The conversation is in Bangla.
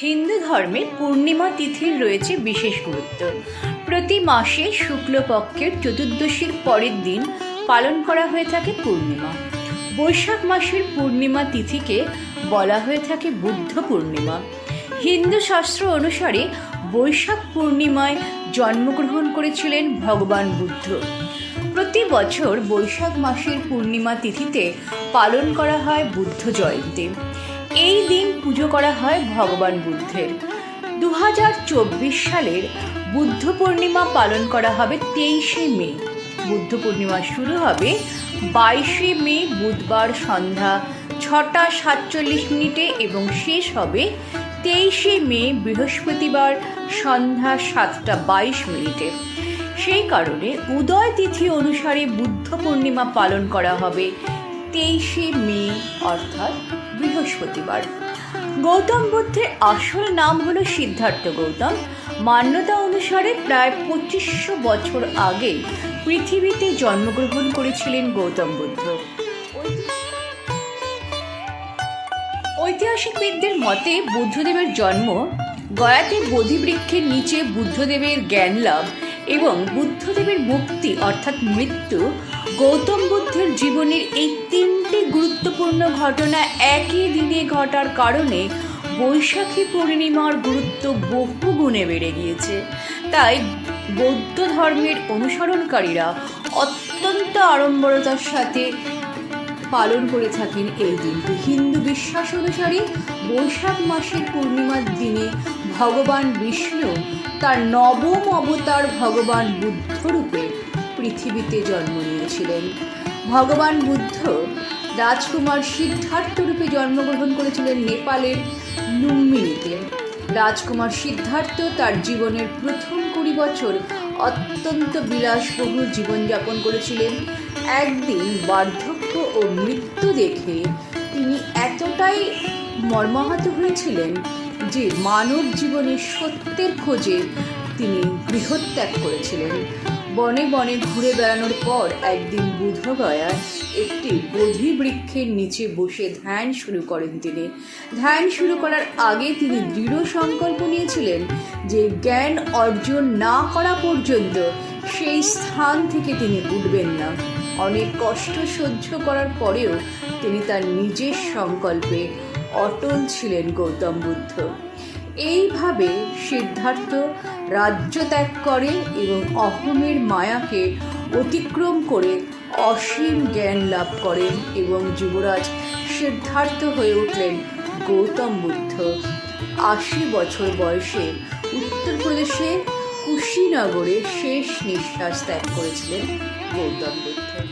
হিন্দু ধর্মে পূর্ণিমা তিথির রয়েছে বিশেষ গুরুত্ব। প্রতি মাসে শুক্লপক্ষের চতুর্দশীর পরের দিন পালন করা হয়ে থাকে পূর্ণিমা। বৈশাখ মাসের পূর্ণিমা তিথিকে বলা হয়ে থাকে বুদ্ধ পূর্ণিমা। হিন্দু শাস্ত্র অনুসারে বৈশাখ পূর্ণিমায় জন্মগ্রহণ করেছিলেন ভগবান বুদ্ধ। প্রতি বছর বৈশাখ মাসের পূর্ণিমা তিথিতে পালন করা হয় বুদ্ধ জয়ন্তী এই দিন পুজো করা হয় ভগবান বুদ্ধের। দু হাজার চব্বিশ সালের বুদ্ধ পূর্ণিমা পালন করা হবে তেইশে মে। বুদ্ধ পূর্ণিমা শুরু হবে বাইশে মে, বুধবার সন্ধ্যা ছটা সাতচল্লিশ মিনিটে এবং শেষ হবে তেইশে মে, বৃহস্পতিবার সন্ধ্যা সাতটা বাইশ মিনিটে। সেই কারণে উদয় তিথি অনুসারে বুদ্ধ পূর্ণিমা পালন করা হবে তেইশে মে, অর্থাৎ বৃহস্পতিবার। গৌতম বুদ্ধের আসল নাম হলো সিদ্ধার্থ গৌতম। মান্যতা অনুসারে প্রায় পঁচিশশো বছর আগে পৃথিবীতে জন্মগ্রহণ করেছিলেন গৌতম বুদ্ধ। ঐতিহাসিকবিদদের মতে বুদ্ধদেবের জন্ম গয়াতে বোধিবৃক্ষের নিচে বুদ্ধদেবের জ্ঞান লাভ এবং বুদ্ধদেবের মুক্তি, অর্থাৎ মৃত্যু গৌতম বুদ্ধের জীবনের এই তিনটি গুরুত্বপূর্ণ ঘটনা একই দিনে ঘটার কারণে বৈশাখী পূর্ণিমার গুরুত্ব বহু গুণে বেড়ে গিয়েছে। তাই বৌদ্ধ ধর্মের অনুসরণকারীরা অত্যন্ত আড়ম্বরতার সাথে পালন করে থাকেন এই দিনটি। হিন্দু বিশ্বাস অনুসারে বৈশাখ মাসের পূর্ণিমার দিনে ভগবান বিষ্ণু তার নবম অবতার ভগবান বুদ্ধ রূপে পৃথিবীতে জন্ম নিয়েছিলেন। ভগবান বুদ্ধ রাজকুমার সিদ্ধার্থ রূপে জন্মগ্রহণ করেছিলেন নেপালের লুম্বিনীতে রাজকুমার সিদ্ধার্থ তার জীবনের প্রথম কুড়ি বছর অত্যন্ত বিলাসবহুল জীবনযাপন করেছিলেন। একদিন বার্ধক্য ও মৃত্যু দেখে তিনি এতটাই মর্মাহত হয়েছিলেন যে মানব জীবনের সত্যের খোঁজে তিনি গৃহত্যাগ করেছিলেন। বনে বনে ঘুরে বেড়ানোর পর একদিন বুধগয়ায় একটি বোধি বৃক্ষের নিচে বসে ধ্যান শুরু করেন তিনি। ধ্যান শুরু করার আগে তিনি দৃঢ় সংকল্প নিয়েছিলেন যে জ্ঞান অর্জন না করা পর্যন্ত সেই স্থান থেকে তিনি উঠবেন না। অনেক কষ্ট সহ্য করার পরেও তিনি তার নিজের সংকল্পে অটল ছিলেন গৌতম বুদ্ধ। এইভাবে সিদ্ধার্থ রাজ্য ত্যাগ করে এবং অহমের মায়াকে অতিক্রম করে অসীম জ্ঞান লাভ করেন এবং যুবরাজ সিদ্ধার্থ হয়ে উঠলেন গৌতম বুদ্ধ। আশি বছর বয়সে উত্তরপ্রদেশের কুশিনগরে শেষ নিঃশ্বাস ত্যাগ করেছিলেন গৌতম বুদ্ধ।